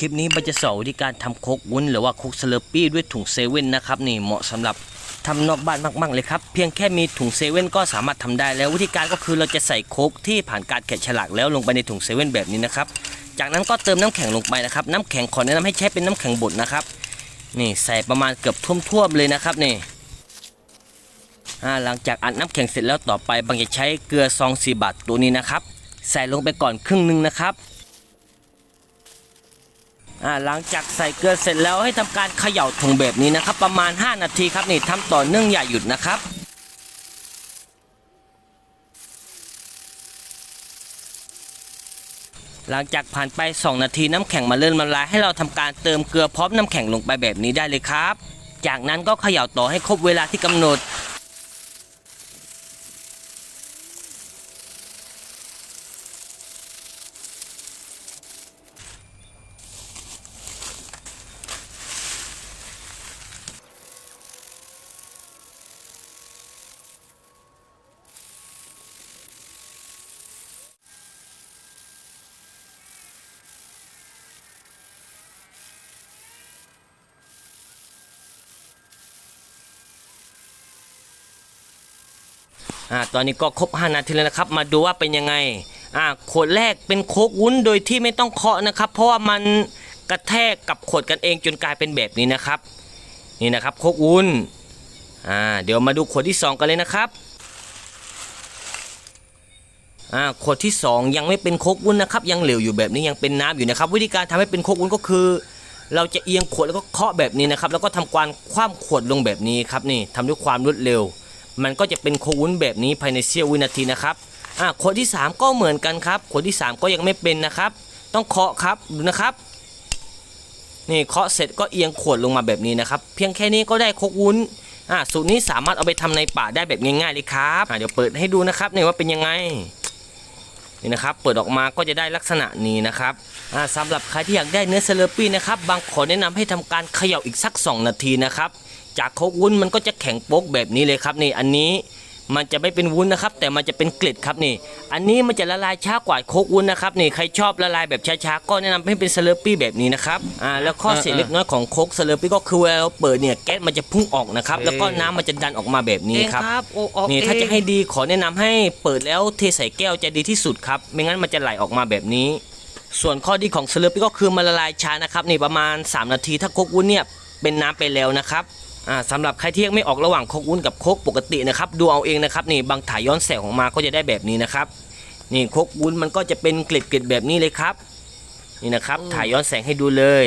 คลิปนี้บันจะสอนวิธีการทำโคกวุ้นหรือว่าโคกสเลอปี้ด้วยถุงเซเว่นนะครับนี่เหมาะสำหรับทำนอกบ้านมากๆเลยครับเพียงแค่มีถุงเซเว่นก็สามารถทำได้แล้ววิธีการก็คือเราจะใส่โคกที่ผ่านการแกะฉลากแล้วลงไปในถุงเซเว่นแบบนี้นะครับจากนั้นก็เติมน้ำแข็งลงไปนะครับน้ำแข็งขอแนะนำให้ใช้เป็นน้ำแข็งบดนะครับนี่ใส่ประมาณเกือบท่วมๆเลยนะครับนี่หลังจากอัดน้ำแข็งเสร็จแล้วต่อไปบางจะใช้เกลือซองสีบาทตัวนี้นะครับ ใส่ลงไปก่อนครึ่งหนึ่งนะครับ หลังจากใส่เกลือเสร็จแล้วให้ทำการเขย่าถุงแบบนี้นะครับ ประมาณ 5 นาทีครับนี่ทำต่อเนื่องอย่าหยุดนะครับหลังจากผ่านไป 2 นาทีน้ำแข็งมาเริ่มละลายให้เราทำการเติมเกลือพร้อมน้ำแข็งลงไปแบบนี้ได้เลยครับ จากนั้นก็เขย่าต่อให้ครบเวลาที่กำหนด อ่าตอนนี้ก็ครบ 5 นาทีแล้วนะครับ มาดูว่าเป็นยังไงอ่าขวดแรกเป็นโคกวุ้นโดยที่ไม่ต้องเคาะนะครับ เพราะว่ามันกระแทกกับขวดกันเองจนกลายเป็นแบบนี้นะครับ นี่นะครับโคกวุ้นอ่าเดี๋ยวมาดูขวดที่ 2 กันเลยนะครับอ่าขวดที่ 2 ยังไม่เป็นโคกวุ้นนะครับ ยังเหลวอยู่แบบนี้ยังเป็นน้ำอยู่นะครับ วิธีการทำให้เป็นโคกวุ้นก็คือ เราจะเอียงขวดแล้วก็เคาะแบบนี้นะครับ แล้วก็ทำการคว่ำขวดลงแบบนี้ครับนี่ทำด้วยความรวดเร็ว มันก็จะเป็นโควุ้นแบบนี้ภายในเสี้ยววินาทีนะครับอะขวดที่ 3 ก็เหมือนกันครับขวดที่ 3 ก็ยังไม่เป็นนะครับ ต้องเคาะครับดูนะครับนี่เคาะเสร็จก็เอียงขวดลงมาแบบนี้นะครับ เพียงแค่นี้ก็ได้โควุ้นอะสูตรนี้สามารถเอาไปทำในป่าได้แบบง่ายๆเลยครับอะเดี๋ยวเปิดให้ดูนะครับนี่ว่าเป็นยังไงนี่นะครับเปิดออกมาก็จะได้ลักษณะนี้นะครับอ่าสำหรับใครที่อยากได้เนื้อเซเลปี้นะครับบางขอแนะนำให้ทำการเขย่าอีกสัก 2 นาทีนะครับ จากโคกวุ้นมันก็จะแข็งโป๊กแบบนี้เลยครับนี่อันนี้มันจะไม่เป็นวุ้นนะครับ แต่มันจะเป็นเกล็ดครับนี่ อันนี้มันจะละลายช้ากว่าโคกวุ้นนะครับนี่ใครชอบละลายแบบช้าๆก็แนะนำให้เป็นเซเลปี้แบบนี้นะครับอ่าแล้วข้อเสียเล็กน้อยของโคกเซเลปี้ก็คือเวลาเราเปิดเนี่ยแก๊สมันจะพุ่งออกนะครับแล้วก็น้ำมันจะดันออกมาแบบนี้เองครับครับโอ้ออกนี่เองถ้าจะให้ดีขอแนะนำให้เปิดแล้วเทใส่แก้วจะดีที่สุดครับไม่งั้นมันจะไหลออกมาแบบนี้ ส่วนข้อดีของเซเลปี้ก็คือมันละลายช้านะครับนี่ประมาณ 3 นาทีถ้าโคกวุ้นเนี่ยเป็นน้ำไปแล้วนะครับ อ่าสำหรับใครที่ยังไม่ออกระหว่างโคกวุ้นกับโคกปกตินะครับดูเอาเองนะครับนี่บางถ่ายย้อนแสงออกมาก็จะได้แบบนี้นะครับนี่โคกวุ้นมันก็จะเป็นเกล็ดๆแบบนี้เลยครับนี่นะครับถ่ายย้อนแสงให้ดูเลย